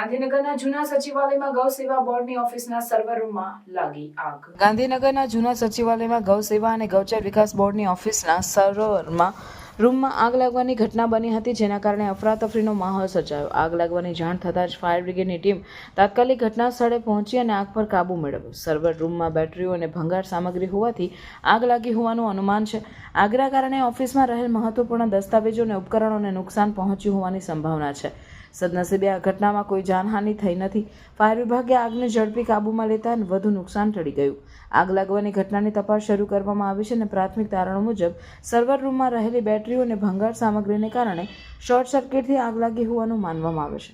ગાંધીનગરના જૂના સચિવાલયમાં ગૌ સેવા બોર્ડની ઓફિસના સર્વર રૂમમાં લાગી આગ. ગાંધીનગરના જૂના સચિવાલયમાં ગૌ સેવા અને ગૌચર વિકાસ બોર્ડની ઓફિસના સર્વરમાં રૂમમાં આગ લાગવાની ઘટના બની હતી, જેના કારણે અફરાતફરીનો માહોલ સર્જાયો. આગ લાગવાની જાણ થતાં જ ફાયર બ્રિગેડની ટીમ તાત્કાલિક ઘટના સ્થળે પહોંચી અને આગ પર કાબૂ મેળવ્યો. સર્વર રૂમમાં બેટરીઓ અને ભંગાર સામગ્રી હોવાથી આગ લાગી હોવાનું અનુમાન છે. આગના કારણે ઓફિસમાં રહેલ મહત્વપૂર્ણ દસ્તાવેજો અને ઉપકરણોને નુકસાન પહોંચ્યું હોવાની સંભાવના છે. સદનસીબે આ ઘટનામાં કોઈ જાનહાનિ થઈ નથી. ફાયર વિભાગે આગને ઝડપી કાબૂમાં લેતા વધુ નુકસાન ટળી ગયું. આગ લાગવાની ઘટનાની તપાસ શરૂ કરવામાં આવી છે અને પ્રાથમિક તારણો મુજબ સર્વર રૂમમાં રહેલી બેટરીઓ અને ભંગાર સામગ્રીને કારણે શોર્ટ સર્કિટથી આગ લાગી હોવાનું માનવામાં આવે છે.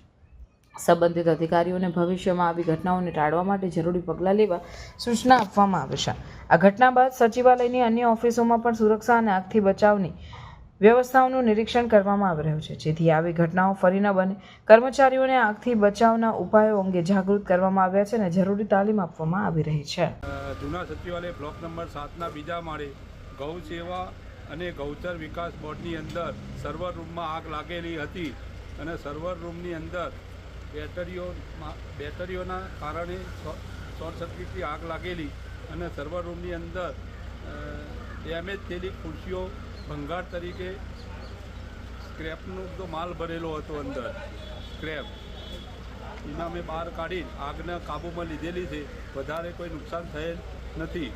સંબંધિત અધિકારીઓને ભવિષ્યમાં આવી ઘટનાઓને ટાળવા માટે જરૂરી પગલાં લેવા સૂચના આપવામાં આવે છે. આ ઘટના બાદ સચિવાલયની અન્ય ઓફિસોમાં પણ સુરક્ષા અને આગથી બચાવની વ્યવસ્થાઓનું નિરીક્ષણ કરવામાં આવી રહ્યું છે. જેથી આવી ઘટનાઓ ફરી ન બને. કર્મચારીઓને આગથી બચાવના ઉપાયો અંગે જાગૃત કરવામાં આવ્યા છે અને જરૂરી તાલીમ આપવામાં આવી રહી છે. જૂના સચિવાલય બ્લોક નંબર સાતના બીજા માળે ગૌ સેવા અને ગૌચર વિકાસ બોર્ડની અંદર સર્વર રૂમમાં આગ લાગેલી હતી અને સર્વર રૂમની અંદર બેટરીઓમાં બેટરીઓના કારણે શોર્ટ સર્કિટથી આગ લાગેલી અને સર્વર રૂમની અંદર ડેમેજ થયેલી ખુરશીઓ ભંગાર તરીકે સ્ક્રેપનો બધો માલ ભરેલો હતો અંદર. સ્ક્રેપ. એના અમે બહાર કાઢી આગને કાબૂમાં લીધેલી છે. વધારે કોઈ નુકસાન થયેલ નથી.